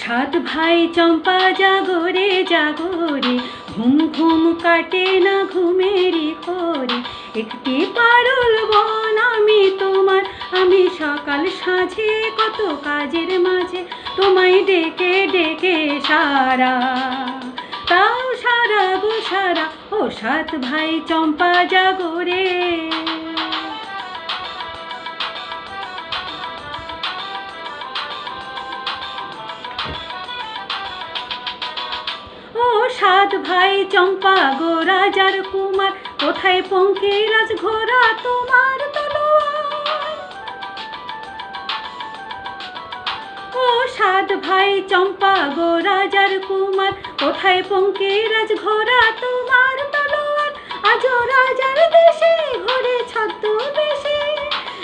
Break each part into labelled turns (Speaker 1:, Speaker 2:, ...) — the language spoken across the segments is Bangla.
Speaker 1: সাত ভাই চম্পা জাগরে জাগরে, ঘুম ঘুম কাটে না ঘুমেরি করে একটি পারল বন আমি তোমার, আমি সকাল সাঁঝে কত কাজের মাঝে। তোমায় ডেকে ডেকে সারা তাও সারা গো সারা, ও সাত ভাই চম্পা জাগরে সাত ভাই চম্পা গো, রাজার কুমার, কোথায় পঙ্কিরাজ ঘোড়া তোমার সাত ভাই, চম্পা গো, রাজার কুমার, কোথায় পঙ্কিরাজ ঘোড়া তোমার তলোয়ার? আজও রাজার দেশে, ঘোরে ছদ্ম বেশে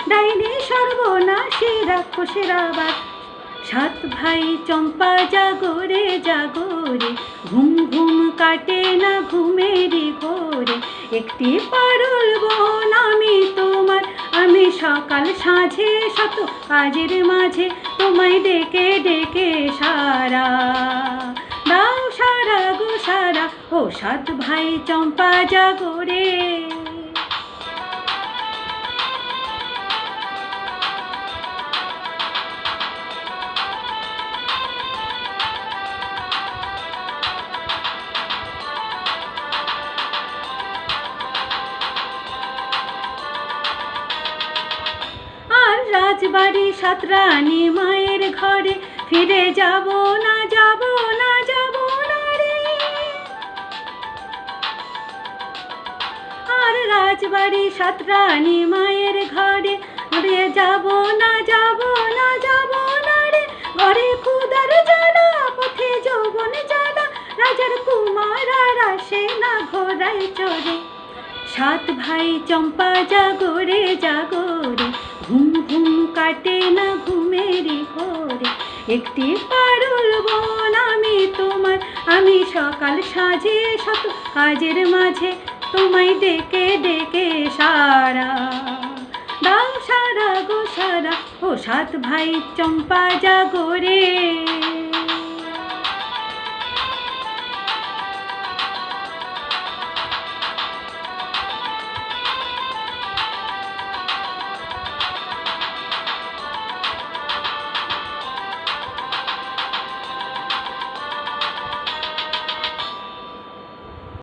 Speaker 1: ডাইনি সর্বনাশী রাক্ষসের আবার সাত ভাই, চম্পা জাগরে জাগরে ঘুম ঘুম কাটে না ঘুমেরই ঘোরে। একটি পারল বোন আমি তোমার, আমি সকাল সাঁঝে শত কাজের মাঝে তোমায় ডেকে ডেকে সারা। দাও সারা গো সারা ও সাত ভাই চম্পা জাগরে রাজবাড়ি সাতরানী মায়ের ঘরে। ফিরে যাব না যাব না যাব না রে। আর রাজবাড়ি সাতরানী মায়ের ঘরে। ফিরে যাব না যাব না যাব না রে। ঘরে খুদার জ্বালা, পথে যৌবন জ্বালা। রাজার কুমার আর আসে না ঘোড়ায় চড়ে। সাত ভাই চম্পা জাগরে ঘুম কাটে না ঘুমেরই ঘরে। একটি পারুল বন আমি তোমার, আমি সকাল সাজে শত কাজের মাঝে তোমায় ডেকে ডেকে সারা। দাও সারা গো সারা, ও সাত ভাই চম্পা জাগরে